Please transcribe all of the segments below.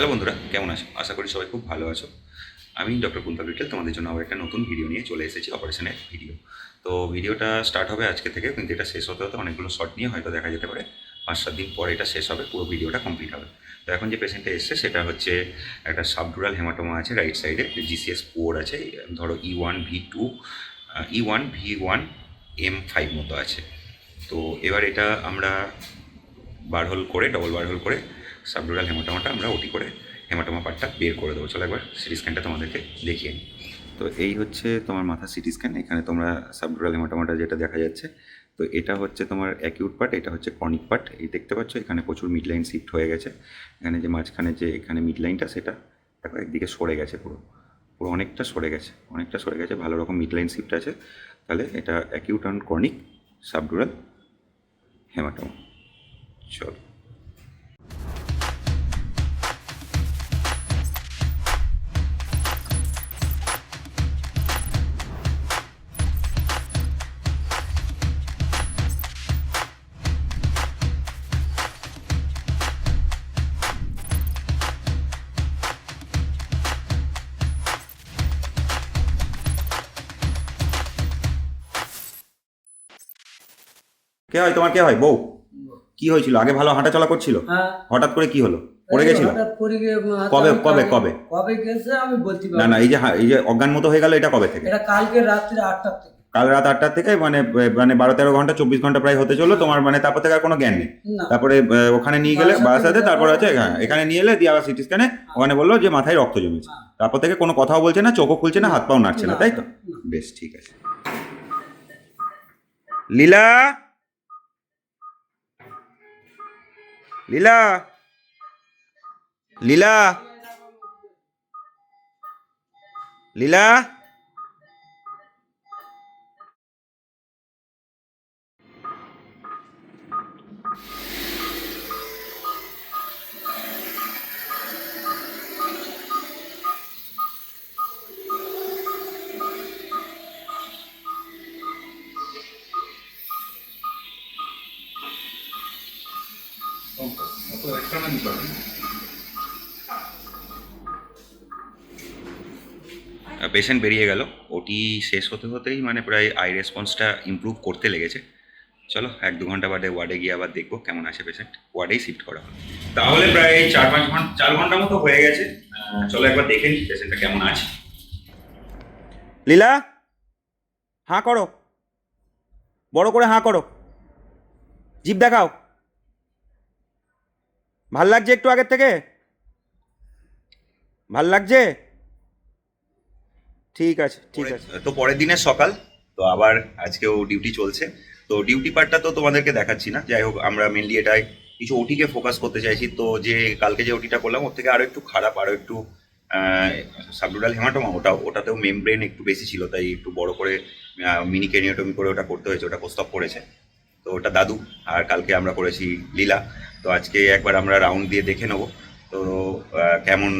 Hello বন্ধুরা, কেমন আছো? আশা করি সবাই খুব ভালো আছো। আমি ডক্টর কুন্তল বিটেল তোমাদের জন্য আবার একটা নতুন ভিডিও নিয়ে চলে এসেছি অপারেশনের ভিডিও তো ভিডিওটা স্টার্ট হবে আজকে থেকে, কিন্তু এটা শেষ হতে হতে অনেকগুলো শর্ট নিয়ে হয়তো দেখা যেতে পারে। পাঁচ সাত দিন পরে এটা শেষ হবে, পুরো ভিডিওটা কমপ্লিট হবে। তো এখন যে পেশেন্টটা এসছে, সেটা হচ্ছে একটা সাবডুরাল হেমাটোমা আছে রাইট সাইডে জিসিএস ফোর আছে, ধরো E one V two E one V one M five মতো আছে। তো এবার এটা আমরা বারহোল করে ডবল বারহোল করে সাবডুরাল হেমাটোমাটা আমরা ওটি করে হেমাটোমা পার্টটা বের করে দেবো। চলো একবার সিটি স্ক্যানটা তোমাদেরকে দেখিয়ে নিই। তো এই হচ্ছে তোমার মাথা সিটি স্ক্যান, এখানে তোমরা সাবডুরাল হেমাটোমাটা যেটা দেখা যাচ্ছে, তো এটা হচ্ছে তোমার অ্যাকিউট পার্ট এটা হচ্ছে ক্রনিক পার্ট এই দেখতে পাচ্ছ, এখানে প্রচুর মিড লাইন শিফট হয়ে গেছে। এখানে যে মাঝখানে যে এখানে মিড লাইনটা সেটা দেখো একদিকে সরে গেছে পুরো। পুরো অনেকটা সরে গেছে, অনেকটা সরে গেছে, ভালো রকম মিড লাইন শিফট আছে। তাহলে এটা acute and chronic subdural haematoma. চলো। কে হয় তোমার কে হয়? বউ। কি হয়েছিল? আগে ভালো হাঁটা চলা করছিল? হ্যাঁ। হঠাৎ করে কি হলো? পড়ে গেছিল? কবে- কবে- কবে? কবে গেছে আমি বলতে না না এই যে এই যে অজ্ঞান মতো হয়ে গেল এটা কবে থেকে? এটা কালকে রাত্রি আটটার থেকে। কাল রাত আটটার থেকে মানে মানে বারো তেরো ঘণ্টা চব্বিশ ঘণ্টা প্রায় হতে চলো তোমার মানে তারপর থেকে আর কোনো জ্ঞান নেই। তারপরে ওখানে নিয়ে গেলে নিয়ে তারপর আছে হ্যাঁ এখানে নিয়ে এলে দিয়ে আবার সিটি স্ক্যানে ওখানে বলল যে মাথায় রক্ত জমেছে। হ্যাঁ। তারপর থেকে কোনো কথাও বলছে না চোখও খুলছে না হাত পাও নাড়ছে না, তাই তো? বেশ ঠিক আছে। লীলা? লীলা পেশেন্ট বেরিয়ে গেল। ওটি শেষ হতে হতেই মানে প্রায় আই রেসপন্সটা ইমপ্রুভ করতে লেগেছে। চলো, এক দু ঘণ্টা বাদে ওয়ার্ডে গিয়ে আবার দেখব কেমন আছে পেশেন্ট ওয়ার্ডেই শিফট করা হবে তাহলে প্রায় চার পাঁচ ঘণ্টা চার ঘণ্টা মতো হয়ে গেছে। চলো একবার দেখে নিই পেশেন্টটা কেমন আছে। লীলা, হাঁ করো। বড় করে হাঁ করো। জিভ দেখাও। ভালো লাগছে একটু আগের থেকে? ভালো লাগছে? ঠিক আছে ঠিক আছে। তো পরের দিনের সকাল তো আবার আজকেও ডিউটি চলছে। তো ডিউটি পার্টটা তো তোমাদেরকে দেখাচ্ছি না। যাই হোক আমরা মেনলি এটাই কিছু ওটিকে ফোকাস করতে চাইছি। তো যে কালকে যে ওটিটা করলাম ওর থেকে আরও একটু খারাপ আরও একটু সাবডুডাল হেমাটোমা ওটা ওটাতেও মেমব্রেন একটু বেশি ছিল তাই একটু বড় করে মিনি কেনিওটমি করে ওটা করতে হয়েছে ওটা প্রস্তাব করেছে। তো ওটা দাদু আর কালকে আমরা করেছি লীলা। তো আজকে একবার আমরা রাউন্ড দিয়ে দেখে নেব। তো কেমন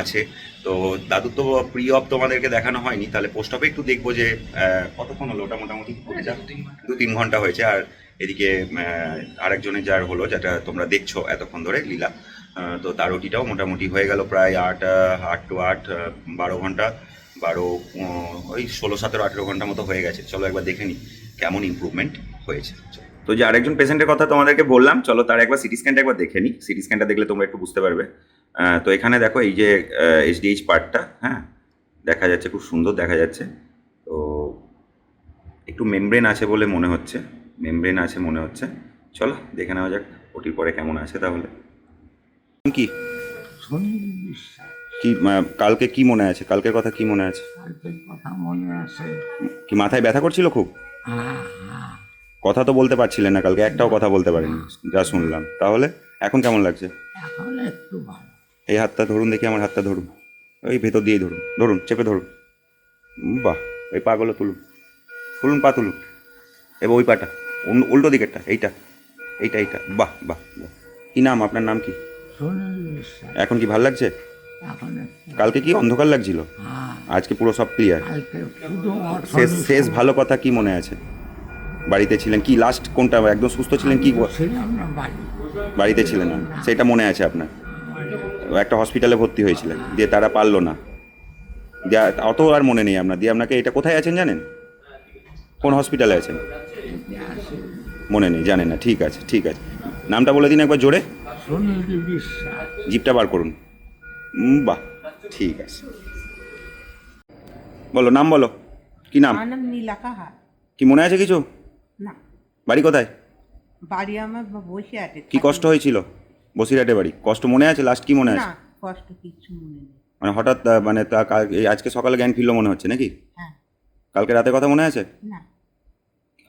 আছে? তো দাদু তো প্রি অফ তোমাদেরকে দেখানো হয়নি তাহলে পোস্ট অফে একটু দেখব যে কতক্ষণ হলো? ওটা মোটামুটি দু তিন ঘণ্টা। হয়েছে। আর এদিকে আরেকজনের যার হলো যেটা তোমরা দেখছ এতক্ষণ ধরে লীলা। তো তার ওটিটাও মোটামুটি হয়ে গেল প্রায় আট আট টু আট বারো ঘণ্টা। বারো ওই ষোলো সতেরো আঠেরো ঘণ্টা মতো হয়ে গেছে। চলো একবার দেখে নিই কেমন ইমপ্রুভমেন্ট হয়েছে। তো যে আরেকজন পেশেন্টের কথা তোমাদেরকে বললাম চলো তার একবার সিটি স্ক্যানটা একবার দেখে নিই। সিটি স্ক্যানটা দেখলে তোমরা একটু বুঝতে পারবে। তো এখানে দেখো এই যে এইচডিএইচ পার্টটা হ্যাঁ? দেখা যাচ্ছে খুব সুন্দর দেখা যাচ্ছে। তো একটু মেমব্রেন আছে বলে মনে হচ্ছে। মেমব্রেন আছে মনে হচ্ছে। চলো দেখে নেওয়া যাক ওটির পরে কেমন আছে তাহলে। কি? কি কালকে কি মনে আছে? কালকের কথা কি মনে আছে। কি মাথায় ব্যথা করছিল খুব? হ্যাঁ। কথা তো বলতে পারছিলেন না কালকে একটাও কথা বলতে পারেনি যা শুনলাম। তাহলে এখন কেমন লাগছে? এখন একটু ভালো। এই হাতটা ধরুন দেখি আমার হাতটা ধরুন। ওই ভেতর দিয়েই ধরুন ধরুন চেপে ধরুন। বাহ ওই পাগুলো তুলুন। তুলুন পা তুলুন। এবার ওই পাটা উল- উল্টো দিকেরটা এইটা এইটা এইটা। বাহ বাহ বাহ। কী নাম? আপনার নাম কি? এখন কি ভালো লাগছে? কালকে কি অন্ধকার লাগছিল? হ্যাঁ। আজকে পুরো সব ক্লিয়ার শেষ শেষ ভালো কথা কি মনে আছে? বাড়িতে ছিলেন কি? লাস্ট কোনটা? একদম সুস্থ ছিলেন কি? ছিলাম না বাড়ি বাড়িতে ছিলেন না। সেটা মনে আছে আপনার? একটা হসপিটালে ভর্তি হয়েছিলেন। দিয়ে তারা পারল না। দিয়ে অত আর মনে নেই আপনার। দিয়ে আপনাকে এটা কোথায় আছেন জানেন? কোন হসপিটালে আছেন? মনে নেই জানেন না। ঠিক আছে ঠিক আছে। নামটা বলে দিন একবার জোরে। জিপটা বার করুন। বাহ ঠিক আছে। বলো নাম বলো। কি নাম? নীলা কি মনে আছে কিছু? বাড়ি কোথায়? বাড়ি আমার বা- বসে আছে কি কষ্ট হয়েছিল বসিরহাটে বাড়ি? কষ্ট মনে আছে? লাস্ট কি মনে আছে? কষ্ট কিছু মনে নেই। মানে হঠাৎ মানে তা আজকে সকালে জ্ঞান ফিরলো মনে হচ্ছে নাকি? হ্যাঁ। কালকে রাতে কথা মনে আছে? না।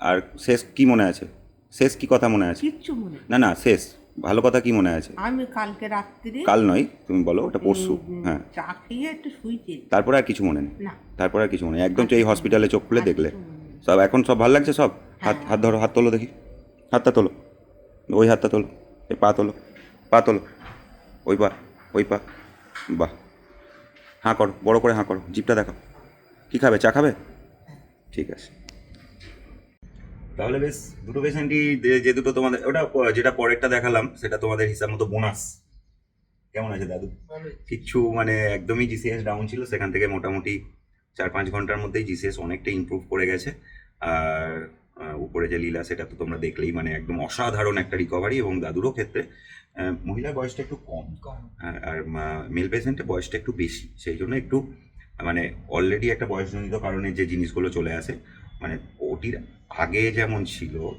আর শেষ কি মনে আছে? শেষ কি কথা মনে আছে? কিচ্ছু মনে না না শেষ। ভালো কথা কি মনে আছে? আমি কালকে রাত্রে কাল নয় তুমি বলো ওটা পরশু হ্যাঁ। চা খেয়ে একটু শুইছি তারপরে আর কিছু মনে নেই? না। তারপরে আর কিছু মনে নেই? একদম এই হসপিটালে চোখ খুলে দেখলে। সব এখন সব ভালো লাগছে সব? হাত হাত ধরো হাত তোলো দেখি। হাতটা তোলো। ওই হাতটা তোলো এই পা তোলো পা তোলো। ওই পা ওই পা। বাহ। হাঁ করো বড় করে হাঁ করো জিপটা দেখাও। কী খাবে চা খাবে? ঠিক আছে। তাহলে বেশ দুটো পেশেন্টই যে দুটো তোমাদের ওটা যেটা পরেরটা দেখালাম সেটা তোমাদের হিসাব মতো বোনাস কেমন আছে দাদু? কিচ্ছু মানে একদমই জিসিএস ডাউন ছিল সেখান থেকে মোটামুটি চার পাঁচ ঘণ্টার মধ্যেই জিসিএস অনেকটা ইমপ্রুভ করে গেছে। আর উপরে যে লীলা সেটা তো তোমরা দেখলেই মানে একদম অসাধারণ একটা রিকভারি এবং দাদুরও ক্ষেত্রে মহিলার বয়সটা একটু কম। আর- আর মেল পেশেন্টের বয়সটা একটু বেশি। সেই জন্য একটু মানে অলরেডি একটা বয়সজনিত কারণে যে জিনিসগুলো চলে আসে মানে ওটির আগে যেমন ছিল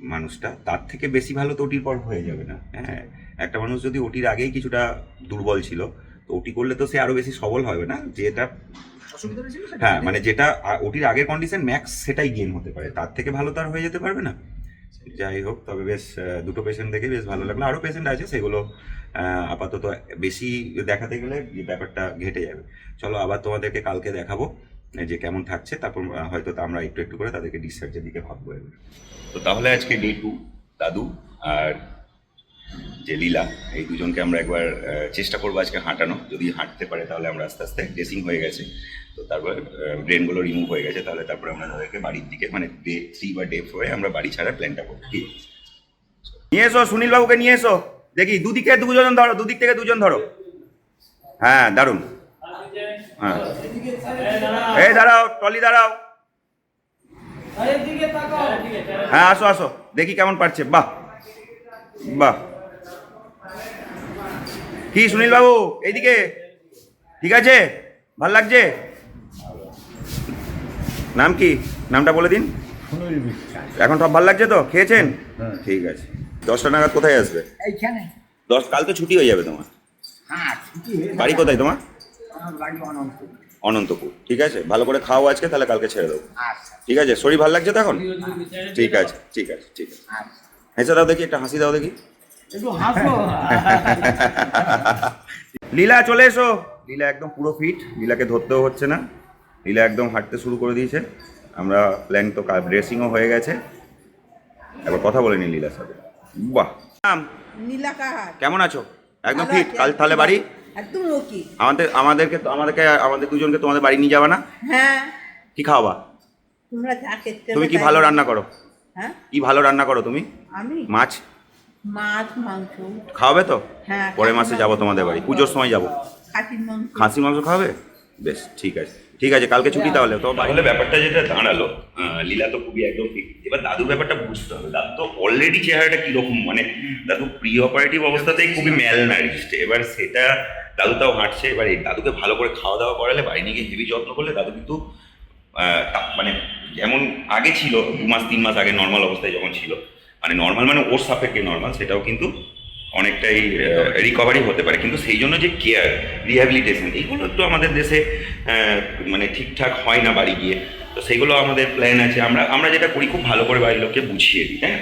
মানুষটা তার থেকে বেশি ভালো তো ওটির পর হয়ে যাবে না। হ্যাঁ একটা মানুষ যদি ওটির আগেই কিছুটা দুর্বল ছিল তো ওটি করলে তো সে আরও বেশি সবল হবে না? যেটা হ্যাঁ মানে যেটা ওটির আগের কন্ডিশন ম্যাক্স সেটাই গেম হতে পারে। তার থেকে ভালো তো আর হয়ে যেতে পারবে না। যাই হোক তবে বেশ দুটো পেশেন্ট দেখে বেশ ভালো লাগল। আরও পেশেন্ট আছে সেগুলো আপাতত বেশি দেখাতে গেলে এই ব্যাপারটা ঘেটে যাবে। চলো আবার তোমাদেরকে কালকে দেখাবো যে কেমন থাকছে। তারপর হয়তো তা আমরা একটু একটু করে তাদেরকে ডিসচার্জের দিকে ভাববো এবার। তো তাহলে আজকে ডে টু দাদু আর যে লীলা, এই দুজনকে আমরা একবার চেষ্টা করব আজকে হাঁটানো। যদি হাঁটতে পারে তাহলে আমরা আস্তে আস্তে ড্রেসিং হয়ে গেছে। তো তারপর ব্রেনগুলো রিমুভ হয়ে গেছে, তাহলে তারপরে আমরা তাদেরকে বাড়ির দিকে মানে ডে থ্রি বা ডে ফোরে আমরা বাড়ি ছাড়ার প্ল্যানটা করব। ঠিক? নিয়ে এসো সুনীল বাবুকে নিয়ে এসো। দেখি, দুদিকে দুজন ধরো, দুদিক থেকে দুজন ধরো। হ্যাঁ দারুণ। হ্যাঁ। এই দাঁড়াও টলি দাঁড়াও। হ্যাঁ আসো আসো। দেখি কেমন পারছে। বাহ বাহ। কি সুনীল বাবু? এইদিকে। ঠিক আছে? ভালো লাগছে? নাম কি? নামটা বলে দিন। এখন সব ভালো লাগছে তো? খেয়েছেন? হ্যাঁ। ঠিক আছে। দশটা নাগাদ কোথায় আসবে? দশ কাল তো ছুটি হয়ে যাবে তোমার। হ্যাঁ ছুটি বাড়ি কোথায় তোমার? অনন্তপুর। ঠিক আছে? ভালো করে খাও আজকে তাহলে কালকে ছেড়ে দেবো। আচ্ছা। ঠিক আছে? শরীর ভালো লাগছে তো এখন? ঠিক আছে ঠিক আছে ঠিক আছে। আচ্ছা। হেসে দাও দেখি একটা হাসি দাও দেখি। লীলা চলে এসো। লীলা একদম পুরো ফিট লীলাকে ধরতেও হচ্ছে না। লীলা একদম হাঁটতে শুরু করে দিয়েছে। আমরা প্ল্যান তো ড্রেসিংও হয়ে গেছে। একবার কথা বলে নি লীলার সাথে। বাহ। নাম, নীলা কাহার? কেমন আছো? একদম ফিট কাল তাহলে বাড়ি? একদম ওকে আমাদের আমাদেরকে আমাদেরকে আমাদের দুজনকে তোমাদের বাড়ি নিয়ে যাবে না? হ্যাঁ। কি খাওয়াবা? তোমরা যা খেতে তুমি কি ভালো রান্না করো? হ্যাঁ? কি ভালো রান্না করো তুমি? আমি? মাছ? মাছ মাংস। খাওয়াবে তো? হ্যাঁ পরের মাসে যাব তোমাদের বাড়ি। পুজোর সময় যাব। খাসির মাংস। খাসি মাংস খাবে বেশ ঠিক আছে। ঠিক আছে কালকে ছুটি তাহলে। তো তাহলে ব্যাপারটা যেটা দাঁড়াল লীলা তো খুবই একদম ঠিক। এবার দাদুর ব্যাপারটা বুঝতে হবে। দাদু তো অলরেডি চেহারাটা কীরকম? মানে দাদু প্রি অপারেটিভ অবস্থাতেই খুবই ম্যাল নারিশড এবার সেটা দাদু তাও হাঁটছে। এবার এই দাদুকে ভালো করে খাওয়া দাওয়া করালে বাড়ি নিয়ে গিয়ে হেভি যত্ন করলে দাদু কিন্তু মানে যেমন আগে ছিল দু মাস তিন মাস আগে নর্মাল অবস্থায় যখন ছিল মানে নর্মাল মানে ওর সাপেক্ষে নর্মাল সেটাও কিন্তু অনেকটাই রিকভারি হতে পারে। কিন্তু সেই জন্য যে কেয়ার রিহ্যাবিলিটেশন এইগুলো তো আমাদের দেশে মানে ঠিকঠাক হয় না বাড়ি গিয়ে। তো সেইগুলো আমাদের প্ল্যান আছে। আমরা আমরা যেটা করি খুব ভালো করে বাড়ির লোককে বুঝিয়ে দিই হ্যাঁ?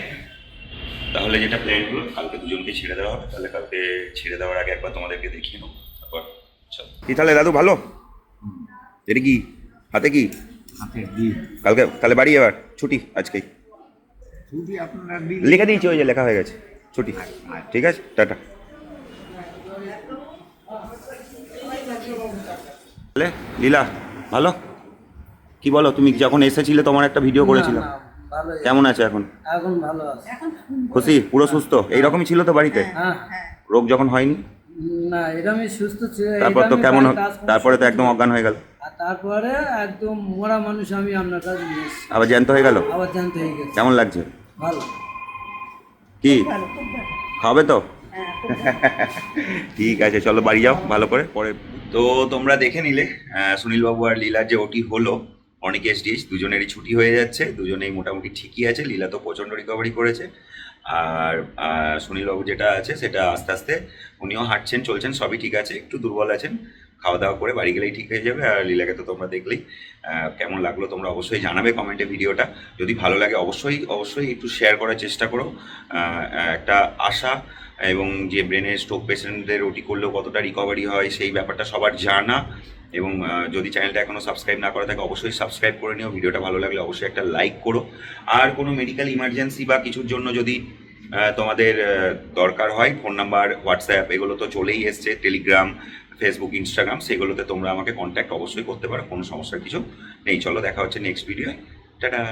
তাহলে যেটা প্ল্যান হলো কালকে দুজনকে ছেড়ে দেওয়া হবে। তাহলে কালকে ছেড়ে দেওয়ার আগে একবার তোমাদেরকে দেখিয়ে নেব। তারপর। কি তাহলে দাদু ভালো? এটা কি? হাতে কি? হাতে কালকে তাহলে বাড়ি এবার ছুটি আজকেই। ছুটি আপনারা লিখে দিয়েছি ওই যে লেখা হয়ে গেছে ছুটি। ঠিক আছে টাটা। লীলা ভালো? কি বলো তুমি যখন এসেছিলে তোমার একটা ভিডিও করেছিলাম ভালো কেমন আছে এখন? এখন ভালো আছে। এখন সুন্দর খুশি? পুরো সুস্থ? এইরকমই ছিল তো বাড়িতে? হ্যাঁ হ্যাঁ। রোগ যখন হয়নি? না আমি সুস্থ ছিল। তারপর তো কেমন তারপরে তো একদম অজ্ঞান হয়ে গেল। তারপরে একদম মরা মানুষ আমি আপনার কাছে আবার জ্যান্ত হয়ে গেল? আবার জানতে হয়ে গেছে। কেমন লাগছে? কি? খুব তো? হ্যাঁ। ঠিক আছে চলো বাড়ি যাও ভালো করে। পরে তো তোমরা দেখে নিলে সুনীল বাবু আর লীলার যে ওটি হলো অনেক এসডিএস দুজনেরই ছুটি হয়ে যাচ্ছে দুজনেই মোটামুটি ঠিকই আছে লীলা তো প্রচণ্ড রিকভারি করেছে। আর সুনীলবাবু যেটা আছে সেটা আস্তে আস্তে উনিও হাঁটছেন চলছেন সবই ঠিক আছে একটু দুর্বল আছেন। খাওয়া দাওয়া করে বাড়ি গেলেই ঠিক হয়ে যাবে। আর লীলাকে তো তোমরা দেখলেই কেমন লাগল তোমরা অবশ্যই জানাবে কমেন্টে ভিডিওটা। যদি ভালো লাগে অবশ্যই অবশ্যই একটু শেয়ার করার চেষ্টা করো। একটা আশা এবং যে ব্রেনের স্ট্রোক পেশেন্টদের ওটি করলেও কতটা রিকভারি হয় সেই ব্যাপারটা সবার জানা। এবং যদি চ্যানেলটা এখনও সাবস্ক্রাইব না করা থাকে, অবশ্যই সাবস্ক্রাইব করে নিও। ভিডিওটা ভালো লাগলে অবশ্যই একটা লাইক করো। আর কোনো মেডিকেল ইমার্জেন্সি বা কিছুর জন্য যদি তোমাদের দরকার হয় ফোন নাম্বার হোয়াটসঅ্যাপ এগুলো তো চলেই এসছে। টেলিগ্রাম ফেসবুক ইনস্টাগ্রাম সেগুলোতে তোমরা আমাকে কন্ট্যাক্ট অবশ্যই করতে পারো, কোনো সমস্যার কিছু নেই। চলো, দেখা হচ্ছে নেক্সট ভিডিও টাটা!